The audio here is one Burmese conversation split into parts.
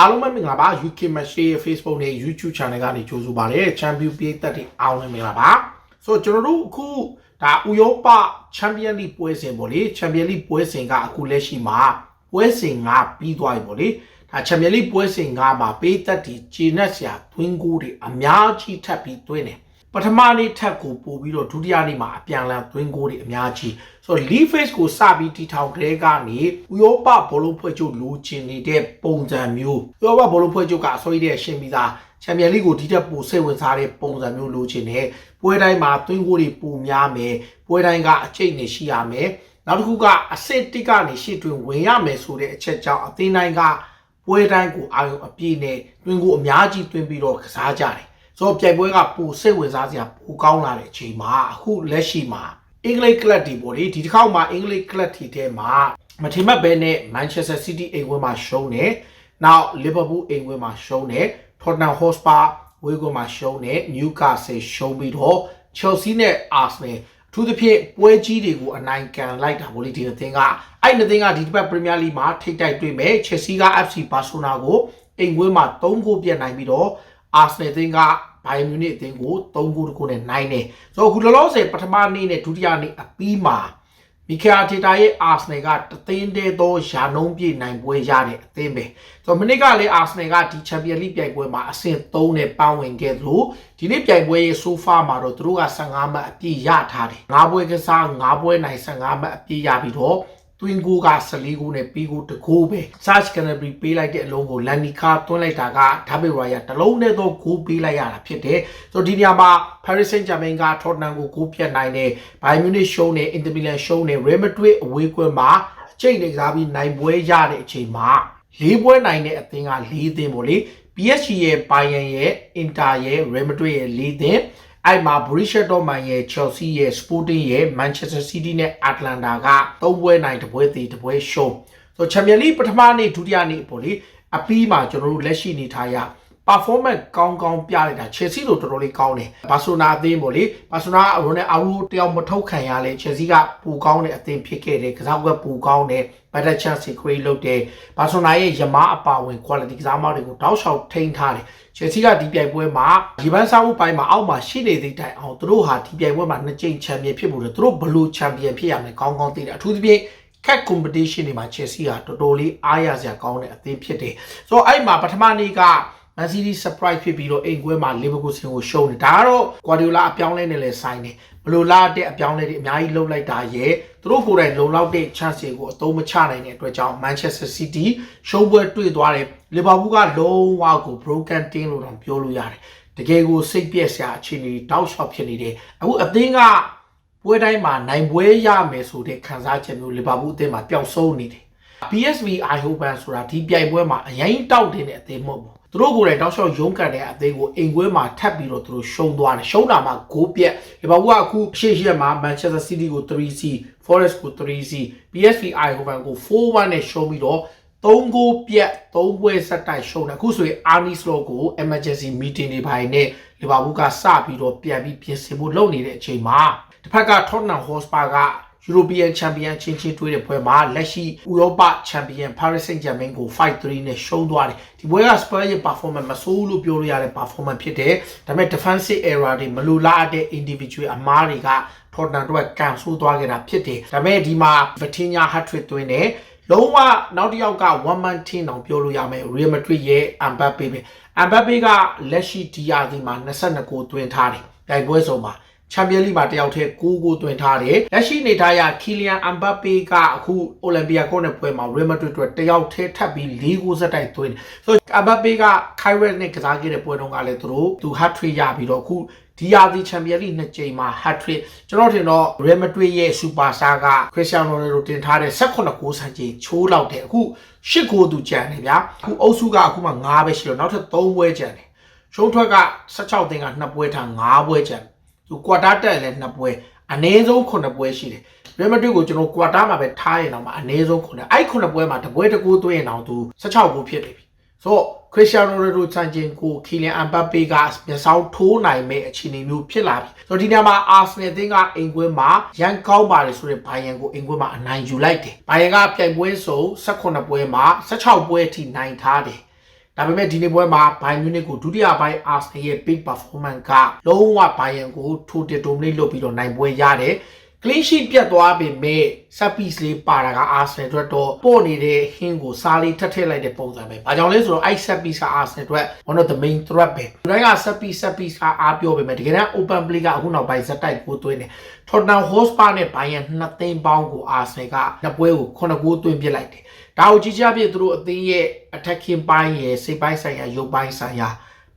အားလုံးပဲမင်္ဂလာပါ UK Match ရဲ့ Facebook နဲ့ YouTube Channel ကနေကြိုဆိုပါရစေ Champion ပြည်သက်တွေအားလုံးမင်္ဂလာပါဆိုတော့ကျွန်တော်တို့အခုဒါဥရောပ Champion League ပွဲစဉ်ပေါ့လေ Champion League ပွဲစဉ်ကအခုလက်ရှိမှာပွဲစဉ်ကပြီးသွားပြီပေါ့လေဒါ Champion League ပွဲစဉ်ကမှာပေးသက်တွေဂျင်းနဲ့ဆရာသွင်းကိုတွေအများကြီးထပ်ပြီးသွင်းတယ်ပထမနေ့ထက်ကိုပို့ပြီးတော့ဒုတိယနေ့မှာအပြန်အလှန်သွင်းကိုတွေအများကြီး ဆိုတော့ lead face ကိုစပြီးတီထောင်ကြဲကနေဥရောပဘောလုံးဖွဲ့ချုပ်လိုချင်နေတဲ့ပုံစံမျိုးဥရောပဘောလုံးဖွဲ့ချုပ်ကအစိုးရရဲ့ရှင်းပြီးသားချန်ပီယံလိကိုဒီတက်ပိုစိတ်ဝင်စားတဲ့ပုံစံမျိုးလိုချင်တယ်ပွဲတိုင်းမှာသွင်းကိုတွေပိုများမယ်ပွဲတိုင်းကအကျိတ်နဲ့ရှိရမယ်နောက်တစ်ခုကအဆင့်တစ်ကနေရှေ့တွင်ဝင်ရမယ်ဆိုတဲ့အချက်ကြောင့်အသင်းတိုင်းကပွဲတိုင်းကိုအာရုံအပြည့်နဲ့တွင်းကိုအများကြီးတွင်းပြီးတော့ကစားကြတယ်ဆိုတော့ပြိုင်ပွဲကပိုစိတ်ဝင်စားစရာပိုကောင်းလာတဲ့အချိန်မှာအခုလက်ရှိမှာ အင်္ဂလိပ်ကလပ်တီပေါ့လေဒီတစ်ခေါက်မှာအင်္ဂလိပ်ကလပ်တီထဲမှာမထင်မှတ်ပဲနဲ့ Manchester City အိမ်ဝင်းမှာရှုံးတယ်။နောက် Liverpool အိမ်ဝင်းမှာရှုံးတယ်။ Tottenham Hotspur ဝေးကွင်းမှာရှုံးတယ်။ Newcastle ရှုံးပြီးတော့ Chelsea နဲ့ Arsenal အထူးသဖြင့်ပွဲကြီးတွေကိုအနိုင်ကန်လိုက်တာဗောလေဒီအသင်းကအဲ့ဒီအသင်းကဒီတစ်ပတ် Premier League မှာထိပ်တိုက်တွေ့မယ် Chelsea က FC Barcelona ကိုအိမ်ဝင်းမှာ3ဂိုးပြတ်နိုင်ပြီးတော့ Arsenal အသင်းက ဘိုင်မြူနစ်အသင်းကို3ဂိုးတကူနဲ့နိုင်တယ်ဆိုတော့အခုလောလောဆယ်ပထမနေ့နဲ့ဒုတိယနေ့အပြီးမှာမီခယ်အာတီတာရဲ့အာဆနယ်ကတသင်းတည်းသောယာနှုံးပြည့်နိုင်ပွဲရတဲ့အသင်းပဲဆိုတော့မနစ်ကလည်းအာဆနယ်ကဒီချန်ပီယံလိပြိုင်ပွဲမှာအဆင့်3နဲ့ပန်းဝင်ခဲ့သလိုဒီနေ့ပြိုင်ပွဲရဲ့ဆိုဖာမှာတော့သူတို့က15မှတ်အပြည့်ရထားတယ်9ပွဲကစား9ပွဲနိုင်15မှတ်အပြည့်ရပြီးတော့ တွင်းကိုက14ကိုနဲ့ပြီးကိုတကိုးပဲ Search Canterbury ပေးလိုက်တဲ့အလုံးကိုလန်နီကာသွင်းလိုက်တာကဒါဗစ်ရိုင်ယာတလုံးနဲ့တော့ဂိုးပေးလိုက်ရတာဖြစ်တယ်ဆိုတော့ဒီနေရာမှာ Paris Saint-Germain က Tottenham ကိုဂိုးပြတ်နိုင်တယ် Bayern Munich ရှုံးတယ် Inter Milan ရှုံးတယ် Real Madrid အဝေးကွင်းမှာအကျိတ်နေစားပြီးနိုင်ပွဲရတဲ့အချိန်မှာလေးပွဲနိုင်တဲ့အသင်းက၄သင်းပေါ့လေ PSG ရဲ့ Bayern ရဲ့ Inter ရဲ့ Real Madrid ရဲ့၄သင်း အဲ့မှာ Borussia Dortmund ရဲ့ Chelsea ရဲ့ Sporting ရဲ့ Manchester City နဲ့ Atlanta ကသုံးပွဲနိုင်တစ်ပွဲသေးတစ်ပွဲရှုံးဆိုတော့ Champions League ပထမနေ့ဒုတိယနေ့ပေါ့လေအပြီးမှာကျွန်တော်တို့လက်ရှိနေထားရ performance ကောင်းကောင်းပြလိုက်တာ Chelsea လို့တော်တော်လေးကောင်းတယ်ဘာဆိုနာအသင်းပေါ့လေဘာဆိုနာရိုနယ်အာရူတယောက်မထုတ်ခံရလဲ Chelsea ကပူကောင်းတဲ့အသင်းဖြစ်ခဲ့တယ်ကစားကွက်ပူကောင်းတယ် better chance create လုပ်တယ်ဘာဆိုနာရဲ့ယမားအပါဝင် quality ကစားမတွေကိုတောက်လျှောက်ထိန်းထားတယ် Chelsea ကဒီပြိုင်ပွဲမှာဒီပန်းစားမှုပိုင်းမှာအောက်မှာရှိနေသည့်တိုင်အောင်သူတို့ဟာဒီပြိုင်ပွဲမှာနှစ်ကြိမ်ချန်ပီယံဖြစ်ဖို့လေသူတို့ဘလို့ချန်ပီယံဖြစ်ရမယ်ကောင်းကောင်းသိတယ်အထူးသဖြင့် cat competition တွေမှာ Chelsea ကတော်တော်လေးအားရစရာကောင်းတဲ့အသင်းဖြစ်တယ်ဆိုတော့အဲ့မှာပထမနေ့က Man City surprise ဖြစ်ပြီးတော့အိမ်ကွဲမှာ Liverpool ဆင်ကိုရှုံးတယ်ဒါကတော့ Guardiola အပြောင်းလဲနဲ့လည်းဆိုင်တယ်ဘလို့လာတဲ့အပြောင်းလဲတွေအများကြီးလှုပ်လိုက်တာရဲ့သူတို့ကိုယ်တိုင်လုံလောက်တဲ့ chance တွေကိုအသုံးမချနိုင်တဲ့အတွက်ကြောင့် Manchester City ရှုံးပွဲတွေ့သွားတယ် Liverpool ကလုံးဝကို broken team လို့တော့ပြောလို့ရတယ်တကယ်ကိုစိတ်ပြက်စရာအခြေအနေတောက်လျှောက်ဖြစ်နေတယ်အခုအသင်းကပွဲတိုင်းမှာနိုင်ပွဲရမယ်ဆိုတဲ့ခံစားချက်မျိုး Liverpool အသင်းမှာပျောက်ဆုံးနေတယ် PSV Eindhoven ဆိုတာဒီပြိုင်ပွဲမှာအရင်တောက်တင်တဲ့အသင်းမဟုတ်ဘူး သူတို့ကိုယ်တိုင်တောက်လျှောက်ရုန်းကန်တဲ့အသင်းကိုအိမ်ကွဲမှာထပ်ပြီးတော့သူတို့ရှုံးသွားတယ်ရှုံးတာမှဂိုးပြက်ဒီဘာဘူးကအခုရှေ့ရှေ့မှာ Manchester City ကို 3C Forest ကို 3C PSV Eindhoven ကို4-1နဲ့ရှုံးပြီးတော့3ဂိုးပြက်3ပွဲဆက်တိုက်ရှုံးတယ်အခုဆိုရင် Arnie Slot ကို emergency meeting တွေပိုင်းနဲ့လီဗာပူးကစပြီးတော့ပြန်ပြီးပြင်ဆင်ဖို့လုပ်နေတဲ့အချိန်မှာတစ်ဖက်က Tottenham Hotspur က European Champion ချင်းချင်းတွေ့တဲ့ပွဲမှာလက်ရှိဥရောပ Champion Paris Saint-Germain ကို5-3နဲ့ရှုံးသွားတယ်ဒီပွဲက Spurs ရဲ့ performance မဆိုးလို့ပြောလို့ရတဲ့ performance ဖြစ်တယ်ဒါပေမဲ့ defensive error တွေမလိုလားတဲ့ individual အမားတွေက Tottenham တို့ကကန်ဆိုးသွားခဲ့တာဖြစ်တယ်ဒါပေမဲ့ဒီမှာ Vitinha hat-trick သွင်းတယ်လုံးဝနောက်တစ်ယောက်က one man team တောင်ပြောလို့ရမယ် Real Madrid ရဲ့ Mbappe ပဲ Mbappe ကလက်ရှိဒီယာဒီမှာ22ကိုသွင်းထားတယ်ပြိုင်ပွဲဆုံးမှာ ချန်ပီယံလိမှာတယောက်တည်း6ကိုတွင်ထားတယ်။လက်ရှိနေထားရခီလီယန်အမ်ဘတ်ပေကအခုအိုလံပီယာကိုနဲ့ပွဲမှာရီမက်ဒရစ်အတွက်တယောက်တည်းထပ်ပြီး၄ကိုစက်တိုက်သွင်းတယ်။ဆိုတော့အမ်ဘတ်ပေကခိုင်ရက်နဲ့ကစားခဲ့တဲ့ပွဲတုန်းကလည်းသူတို့သူဟတ်ထရစ်ရပြီးတော့အခုဒီယာဒီချန်ပီယံလိနှစ်ကြိမ်မှာဟတ်ထရစ်ကျွန်တော်ထင်တော့ရီမက်ဒရစ်ရဲ့စူပါစတာကခရစ္စတီယာနိုရိုနယ်ဒိုတင်ထားတဲ့18ကိုစံချိန်ချိုးလောက်တယ်အခု10ကိုသူကြံတယ်ဗျာ။အခုအုပ်စုကအခုမှ9ပဲရှိတော့နောက်ထပ်3ပွဲကြံတယ်။ရှုံးထွက်က16သင်းက2ပွဲထား5ပွဲကြံတယ် သူကွာတာတက်လည်းနှစ်ပွဲအနည်းဆုံး9ပွဲရှိတယ်ရီမက်ဒရစ်ကိုကျွန်တော်ကွာတာမှာပဲထားရင်တော့မှအနည်းဆုံး9အဲ့9ပွဲမှာတပွဲတကူသွင်းရင်တော့သူ16ပွဲဖြစ်နေပြီဆိုတော့ခရစ္စတီယာနိုရိုနယ်ဒိုချန်ချင်ကိုခီလန်အမ်ဘတ်ပေကမျက်စောင်းထိုးနိုင်မဲ့အခြေအနေမျိုးဖြစ်လာပြီဆိုတော့ဒီနေရာမှာအာဆနယ်အသင်းကအိမ်ကွင်းမှာရန်ကောင်းပါတယ်ဆိုတဲ့ဘိုင်ယန်ကိုအိမ်ကွင်းမှာအနိုင်ယူလိုက်တယ်ဘိုင်ယန်ကပြိုင်ပွဲစုံ18ပွဲမှာ16ပွဲအထိနိုင်ထားတယ် ဒါပေမဲ့ဒီနေ့ပွဲမှာဘိုင်မြူနစ်ကိုဒုတိယပိုင်းအာဆနယ်ရဲ့ big performance ကလုံးဝဘိုင်ယန်ကိုထိုတစ်ဒိုမနီလုပ်ပြီးတော့နိုင်ပွဲရတယ် clean sheet ပြတ်သွားပေမဲ့ set piece လေးပါတာကအာဆနယ်အတွက်တော့ပို့နေတဲ့ဟင်းကိုစားလေးထပ်ထည့်လိုက်တဲ့ပုံစံပဲ။ဘာကြောင့်လဲဆိုတော့အဲ့ set piece ကအာဆနယ်အတွက် one of the main threat ပဲ။ဒီတိုင်းက set piece set piece ကအားပြောပေမဲ့တကယ်တမ်း open play ကအခုနောက်ပိုင်းဇက်တိုက်ကိုသွင်းတယ်။ Tottenham Hotspur နဲ့ Bayern နှစ်သိန်းပေါင်းကိုအာဆနယ်ကနှစ်ပွဲကို9ဂိုးသွင်းပစ်လိုက်တယ်။ဒါကိုကြည့်ကြပြည့်သူတို့အသင်းရဲ့ attacking ပိုင်းရဲ့စိတ်ပိုင်းဆိုင်ရာရုပ်ပိုင်းဆိုင်ရာ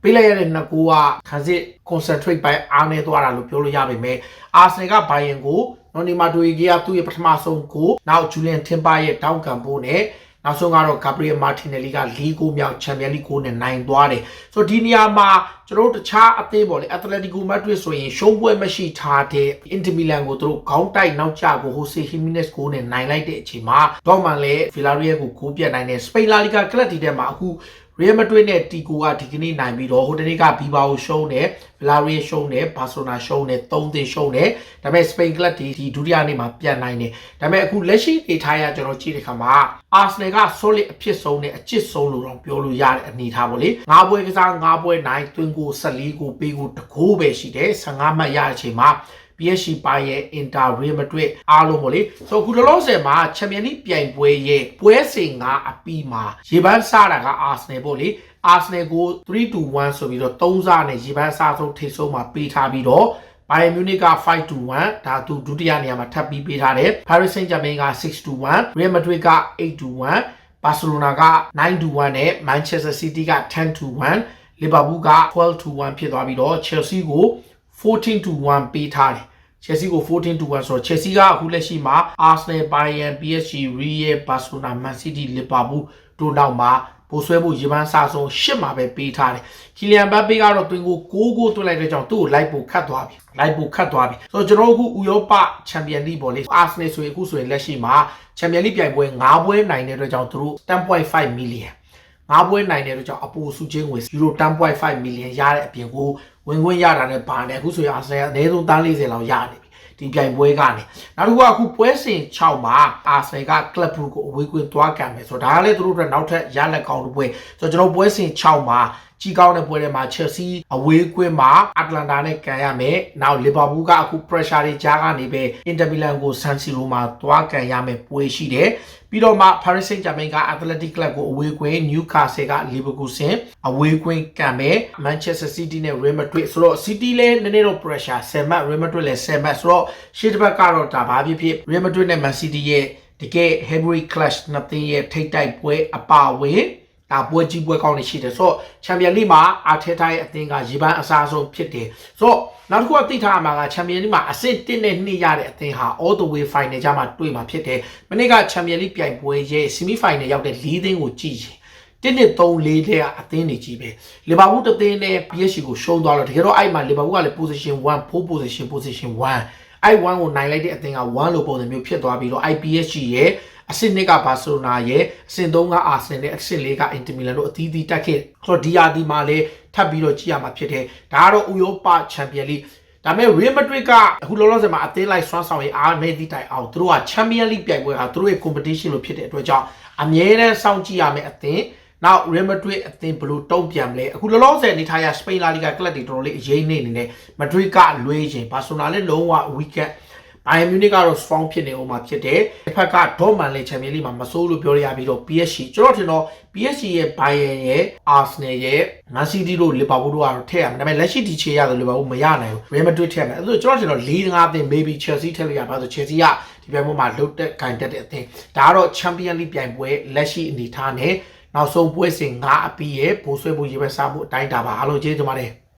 ပေးလိုက်ရတဲ့နှစ်ကူကခံစစ် concentrate ပိုင်းအားနေသွားတာလို့ပြောလို့ရပါမယ်။အာဆနယ်ကဘိုင်ယန်ကိုနော်နီမာတိုရီကသူ့ရဲ့ပထမဆုံးကိုနောက်ဂျူလီယန်ထင်ပါရဲ့တောင်းကန်ဖို့နဲ့နောက်ဆုံးကတော့ဂါဘရီယယ်မာတင်နယ်လီက၄ဂိုးမြောက်ချန်ပီယံလိကိုနဲ့နိုင်သွားတယ်။ဆိုတော့ဒီနေရာမှာကျွန်တော်တို့တခြားအသင်းပေါ့လေအက်တလက်တီကိုမက်ဒရစ်ဆိုရင်ရှုံးပွဲမရှိထားတဲ့အင်တာမီလန်ကိုသူတို့ခေါင်းတိုက်နောက်ကျကိုဟိုဆေဟီမီနက်စ်ကိုနဲ့နိုင်လိုက်တဲ့အချိန်မှာဒေါ့မန်လည်းဗီလာရီယယ်ကိုဂိုးပြတ်နိုင်တယ်စပိန်လာလီဂါကလပ်တီထဲမှာအခု ရီယယ်မက်ဒရစ်နဲ့တီကိုကဒီကနေ့နိုင်ပြီးတော့ဟိုတနေ့ကဘီဘာကိုရှုံးတယ်ဗလာရီရှုံးတယ်ဘာဆိုနာရှုံးတယ်၃သင်းရှုံးတယ်ဒါပေမဲ့စပိန်ကလပ်ဒီဒီဒုတိယနေ့မှာပြန်နိုင်တယ်ဒါပေမဲ့အခုလက်ရှိအနေထားရကျွန်တော်ကြည့်တဲ့ခါမှာအာဆနယ်က solid အဖြစ်ဆုံးနဲ့အချစ်ဆုံးလို့တော့ပြောလို့ရတဲ့အနေထားပေါ့လေ၅ပွဲကစား၅ပွဲနိုင်တွင်ကို14ကိုပေးကိုတကိုးပဲရှိတယ်15မှတ်ရတဲ့အချိန်မှာ PSG ပါရဲ့ Inter Real Madrid အားလုံးပေါ့လေဆိုအခုလောလောဆယ်မှာချန်ပီယံလိပြိုင်ပွဲရဲ့ပွဲစဉ်ကအပီးမှာရေပန်းစားတာက Arsenal ပေါ့လေ Arsenal ကို3-1ဆိုပြီးတော့3စားနဲ့ရေပန်းစားဆုံးထိပ်ဆုံးမှာပေးထားပြီးတော့ Bayern Munich က5-1ဒါသူဒုတိယနေရာမှာထပ်ပြီးပေးထားတယ် Paris Saint-Germain က6-1 Real Madrid က8-1 Barcelona က9-1နဲ့ Manchester City က10-1 Liverpool က12-1ဖြစ်သွားပြီးတော့ Chelsea ကို 14 to 1ပေးထားတယ် Chelsea ကို14 to 1ဆိုတော့ Chelsea ကအခုလက်ရှိမှာ Arsenal, Bayern, PSG, Real, Barcelona, Man City, Liverpool တို့နောက်မှာပိုဆွဲဖို့ရေပန်းစားဆုံးရှစ်မှာပဲပေးထားတယ်။ Kylian Mbappe ကတော့တွင်ကို6ဂိုးသွင်းလိုက်တဲ့ကြောင့်သူ့ကိုလိုက်ပိုခတ်သွားပြီ။လိုက်ပိုခတ်သွားပြီ။ဆိုတော့ကျွန်တော်တို့အခုဥရောပချန်ပီယံလိပေါ့လေ။ Arsenal ဆိုရင်အခုဆိုရင်လက်ရှိမှာချန်ပီယံလိပြိုင်ပွဲ9ပွဲနိုင်တဲ့အတွက်ကြောင့်သူတို့10.5 million ငါးပွဲနိုင်တဲ့အတွက်ကြောင့်အပိုစုချင်းငွေယူရို10.5 million ရတဲ့အပြင်ကိုဝင်ခွင့်ရတာနဲ့ပါနေအခုဆိုရင်အာဆင်အနည်းဆုံးတန်း40လောက်ရနေပြီဒီပြိုင်ပွဲကနေနောက်တစ်ခုကအခုပွဲစဉ်6မှာအာဆင်ကကလပ်ဘရူကိုအဝေးကွင်းသွားကန်မယ်ဆိုတော့ဒါကလည်းသူတို့အတွက်နောက်ထပ်ရလက်ကောင်းတစ်ပွဲဆိုတော့ကျွန်တော်ပွဲစဉ်6မှာကြီးကောင်းတဲ့ပွဲတွေမှာ Chelsea အဝေးကွင်းမှာ Atlanta နဲ့ကန်ရမယ်။နောက် Liverpool ကအခု pressure တွေကြားကနေပဲ Inter Milan ကို San Siro မှာသွားကန်ရမယ်ပွဲရှိတယ်။ပြီးတော့မှ Paris Saint-Germain က Athletic Club ကိုအဝေးကွင်း Newcastle က Leverkusen အဝေးကွင်းကန်မယ်။ Manchester City နဲ့ Real Madrid ဆိုတော့ City လည်းနည်းနည်းတော့ pressure 10မှတ် Real Madrid လည်း10မှတ်ဆိုတော့ရှေ့တစ်ပတ်ကတော့ဒါဘာဖြစ်ဖြစ် Real Madrid နဲ့ Man City ရဲ့တကယ် heavy clash နှစ်သင်းရဲ့ထိတ်တိုက်ပွဲအပါအဝင် ဒါပွဲကြီးပွဲကောင်းနေရှိတယ်ဆိုတော့ချန်ပီယံလိမှာအာထက်တာရဲ့အသင်းကရေပန်းအစားဆုံးဖြစ်တယ်ဆိုတော့နောက်တစ်ခုကသိထားရမှာကချန်ပီယံလိမှာအဆင့်1နဲ့2ရတဲ့အသင်းဟာ all the way final ကြမှာတွေ့မှာဖြစ်တယ်မနေ့ကချန်ပီယံလိပြိုင်ပွဲရဲ့ semi final ရောက်တဲ့၄သင်းကိုကြည့်ရင်တစ်နှစ်3 4တဲ့ကအသင်းတွေကြီးပဲလီဗာပူးတသင်းနဲ့ PSG ကိုရှုံးသွားတော့တကယ်တော့အဲ့မှာလီဗာပူးကလည်း position 1 4 position position 1အဲ့1ကိုနိုင်လိုက်တဲ့အသင်းက1လို့ပုံစံမျိုးဖြစ်သွားပြီးတော့ IPSG ရဲ့ အဆင့်2ကဘာစီလိုနာရဲ့အဆင့်3ကအာဆင်နဲ့အဆင့်4ကအင်တာမီလန်တို့အသီးသီးတက်ခဲ့ဆိုတော့ဒီယာဒီမှာလည်းထပ်ပြီးတော့ကြည့်ရမှာဖြစ်တယ်ဒါကတော့ဥရောပချန်ပီယံလိဒါပေမဲ့ Real Madrid ကအခုလောလောဆယ်မှာအသင်းလိုက်ဆွမ်းဆောင်ရေးအားနေသည့်တိုင်အောင်သူတို့က Champions League ပြိုင်ပွဲဟာသူတို့ရဲ့ competition လို့ဖြစ်တဲ့အတွက်ကြောင့်အမြဲတမ်းစောင့်ကြည့်ရမယ့်အသင်းနောက် Real Madrid အသင်းဘယ်လိုတုံ့ပြန်မလဲအခုလောလောဆယ်အနေထားရစပိန်လာလီဂါကလပ်တွေတော်တော်လေးအရေးနေနေနဲ့ Madrid ကလွေးရင်ဘာဆိုနာလည်းလုံးဝ weekend ဘိုင်ယန်မြူနစ်ကတော့ strong ဖြစ်နေအောင်မှာဖြစ်တယ်။တစ်ဖက်ကဒေါ့မန်လည်းချန်ပီယံလိမှာမဆိုးလို့ပြောရရပြီးတော့ PSG ကျွန်တော်ထင်တော့ PSG ရဲ့ဘိုင်ယန်ရဲ့ Arsenal ရဲ့ Man City တို့ Liverpool တို့ကတော့ထည့်ရမယ်။ဒါပေမဲ့လက်ရှိဒီချေရတယ် Liverpool မရနိုင်ဘူး။ Real Madrid ထည့်ရမယ်။အဲ့ဒါကျွန်တော်ထင်တော့၄၅အသင်း maybe Chelsea ထည့်လို့ရပါဆို Chelsea ကဒီပြိုင်ပွဲမှာလုတ်တက်ဂိုင်တက်တဲ့အသင်းဒါကတော့ Champions League ပြိုင်ပွဲလက်ရှိအနေထားနဲ့နောက်ဆုံးပွဲစဉ်၅အပီးရဲ့ဘိုးဆွဲဖို့ရေပဲစားမှုအတိုင်းတာပါအားလုံးကျေးဇူးတင်ပါတယ်